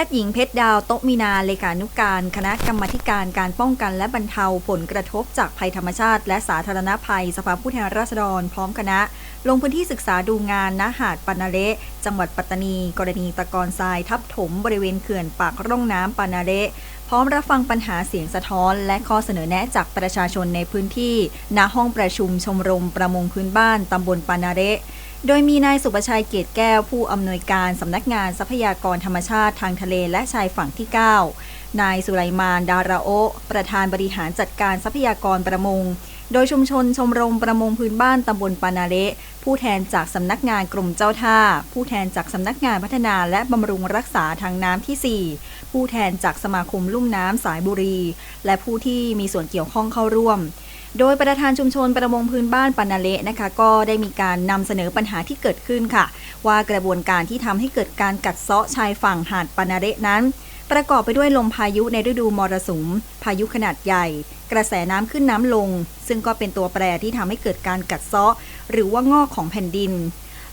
พทย์หญิงเพชรดาวโตมีนาเลขานุการ คณะกรรมการการป้องกันและบรรเทาผลกระทบจากภัยธรรมชาติ และสาธารณภัย สภาผู้แทนราษฎร พร้อมคณะ ลงพื้นที่ศึกษาดูงานณหาดปานาเละจังหวัดปัตตานี กรณีตะกอนทรายทับถมบริเวณเขื่อนปากร่องน้ำปานาเละพร้อมรับฟังปัญหาเสียงสะท้อน และข้อเสนอแนะจากประชาชนในพื้นที่ ณ ห้องประชุมชมรมประมงพื้นบ้านตำบลปานาเระโดยมีนายสุประชัยเกตแก้วผู้อำนวยการสำนักงานทรัพยากรธรรมชาติทางทะเลและชายฝั่งที่ 9 นายสุไลมาน ดาราโอ ประธานบริหารจัดการทรัพยากรประมง โดยชุมชนชมรมประมงพื้นบ้านตำบลปานาเละผู้แทนจากสำนักงานกรมเจ้าท่า ผู้แทนจากสำนักงานพัฒนาและบำรุงรักษาทางน้ำที่ 4 ผู้แทนจากสมาคมลุ่มน้ำสายบุรี และผู้ที่มีส่วนเกี่ยวข้องเข้าร่วมโดยประธานชุมชนประมงพื้นบ้านปานาเละนะคะ ก็ได้มีการนำเสนอปัญหาที่เกิดขึ้นค่ะ ว่ากระบวนการที่ทำให้เกิดการกัดเซาะชายฝั่งหาดปานาเละนั้น ประกอบไปด้วยลมพายุในฤดูมรสุม พายุขนาดใหญ่ กระแสน้ำขึ้นน้ำลง ซึ่งก็เป็นตัวแปรที่ทำให้เกิดการกัดเซาะ หรือว่างอกของแผ่นดิน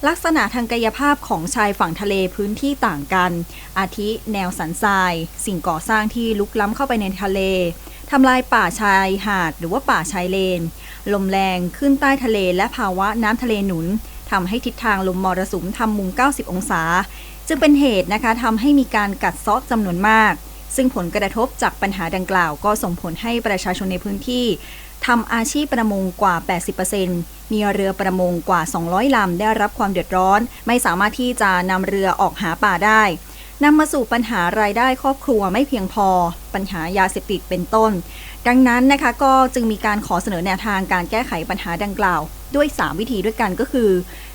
ลักษณะทางกายภาพของชายฝั่งทะเลพื้นที่ต่างกัน อาทิแนวสันทราย สิ่งก่อสร้างที่ลุกล้ำเข้าไปในทะเลทำลายป่าชายหาดหรือว่าป่าชายเลน ลมแรงขึ้นใต้ทะเลและภาวะน้ำทะเลหนุน ทำให้ทิศทางลมมรสุมทำมุม 90 องศา จึงเป็นเหตุนะคะทำให้มีการกัดเซาะจำนวนมาก ซึ่งผลกระทบจากปัญหาดังกล่าว ก็ส่งผลให้ประชาชนในพื้นที่ทำอาชีพประมงกว่า 80%มีเรือประมงกว่า 200 ลำ ได้รับความเดือดร้อน ไม่สามารถที่จะนำเรือออกหาป่าได้นำมาสู่ปัญหารายได้ครอบครัวไม่เพียงพอ ปัญหายาเสพติดเป็นต้น ดังนั้นนะคะก็จึงมีการขอเสนอแนวทางการแก้ไขปัญหาดังกล่าว ด้วย 3 วิธีด้วยกันก็คือ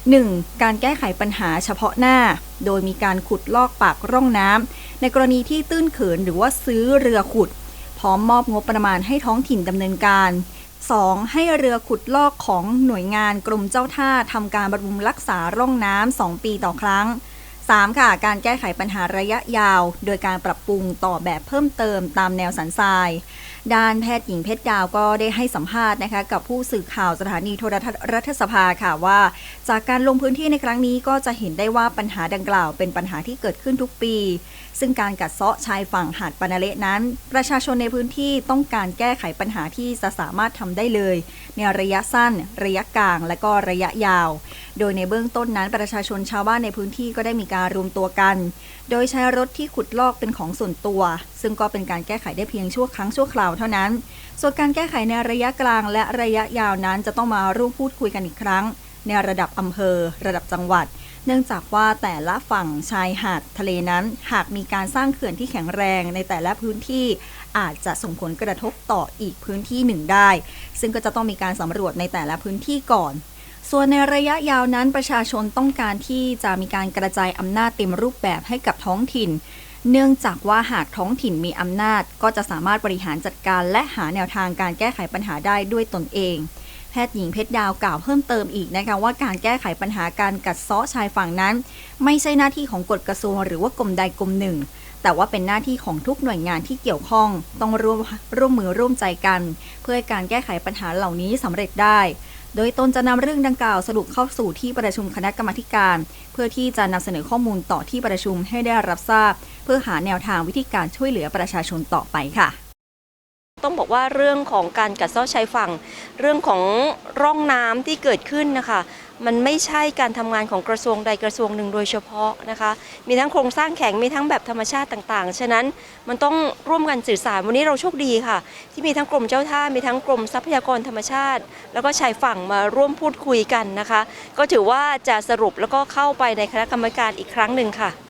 1. การแก้ไขปัญหาเฉพาะหน้า โดยมีการขุดลอกปากร่องน้ำในกรณีที่ตื้นเขินหรือว่าซื้อเรือขุด พร้อมมอบงบประมาณให้ท้องถิ่นดำเนินการ 2. ให้เรือขุดลอกของหน่วยงานกรมเจ้าท่าทำการบำรุงรักษาร่องน้ำ2ปีต่อครั้ง 3. ค่ะ การแก้ไขปัญหาระยะยาว โดยการปรับปรุงต่อแบบเพิ่มเติมตามแนวสันทราย ด้านแพทย์หญิงเพชรดาวก็ได้ให้สัมภาษณ์นะคะกับผู้สื่อข่าวสถานีโทรทัศน์รัฐสภาค่ะว่า จากการลงพื้นที่ในครั้งนี้ก็จะเห็นได้ว่าปัญหาดังกล่าวเป็นปัญหาที่เกิดขึ้นทุกปี ซึ่งการกัดเซาะชายฝั่งหาดปานาเละนั้น ประชาชนในพื้นที่ต้องการแก้ไขปัญหาที่จะสามารถทำได้เลย ในระยะสั้น ระยะกลาง และก็ระยะยาว โดยในเบื้องต้นนั้นประชาชนชาวบ้านในพื้นที่ก็ได้มีการรวมตัวกัน โดยใช้รถที่ขุดลอกเป็นของส่วนตัว ซึ่งก็เป็นการแก้ไขได้เพียงชั่วครั้งชั่วคราวเท่านั้น ส่วนการแก้ไขในระยะกลางและระยะยาวนั้นจะต้องมาร่วมพูดคุยกันอีกครั้ง ในระดับอำเภอ ระดับจังหวัด เนื่องจากว่าแต่ละฝั่งชายหาดทะเลนั้น หากมีการสร้างเขื่อนที่แข็งแรงในแต่ละพื้นที่อาจจะส่งผลกระทบต่ออีกพื้นที่หนึ่งได้ ซึ่งก็จะต้องมีการสำรวจในแต่ละพื้นที่ก่อน ส่วนในระยะยาวนั้นประชาชนต้องการที่จะมีการกระจายอำนาจเต็มรูปแบบให้กับท้องถิ่น เนื่องจากว่าหากท้องถิ่นมีอำนาจ ก็จะสามารถบริหารจัดการและหาแนวทางการแก้ไขปัญหาได้ด้วยตนเอง แพทย์หญิงเพชรดาวกล่าวเพิ่มเติมอีกนะคะว่าการแก้ไขปัญหาการกัดเซาะชายฝั่งนั้น ไม่ใช่หน้าที่ของกฎกระทรวงหรือว่ากรมใดกรมหนึ่งแต่ว่าเป็นหน้าที่ของทุกหน่วยงานที่เกี่ยวข้อง ต้องร่วมร่วมมือร่วมใจกัน เพื่อการแก้ไขปัญหาเหล่านี้สำเร็จได้ โดยตนจะนำเรื่องดังกล่าวสรุปเข้าสู่ที่ประชุมคณะกรรมการ เพื่อที่จะนำเสนอข้อมูลต่อที่ประชุมให้ได้รับทราบ เพื่อหาแนวทางวิธีการช่วยเหลือประชาชนต่อไปค่ะ ต้องบอกว่าเรื่องของการกัดเซาะชายฝั่ง เรื่องของร่องน้ำที่เกิดขึ้นนะคะ มันไม่ใช่การทำงานของกระทรวงใดกระทรวงหนึ่งโดยเฉพาะนะคะ มีทั้งโครงสร้างแข็งมีทั้งแบบธรรมชาติต่างๆ ฉะนั้นมันต้องร่วมกันสื่อสารวันนี้เราโชคดีค่ะ ที่มีทั้งกรมเจ้าท่ามีทั้งกรมทรัพยากรธรรมชาติ แล้วก็ชายฝั่งมาร่วมพูดคุยกันนะคะ ก็ถือว่าจะสรุปแล้วก็เข้าไปในคณะกรรมการอีกครั้งหนึ่งค่ะ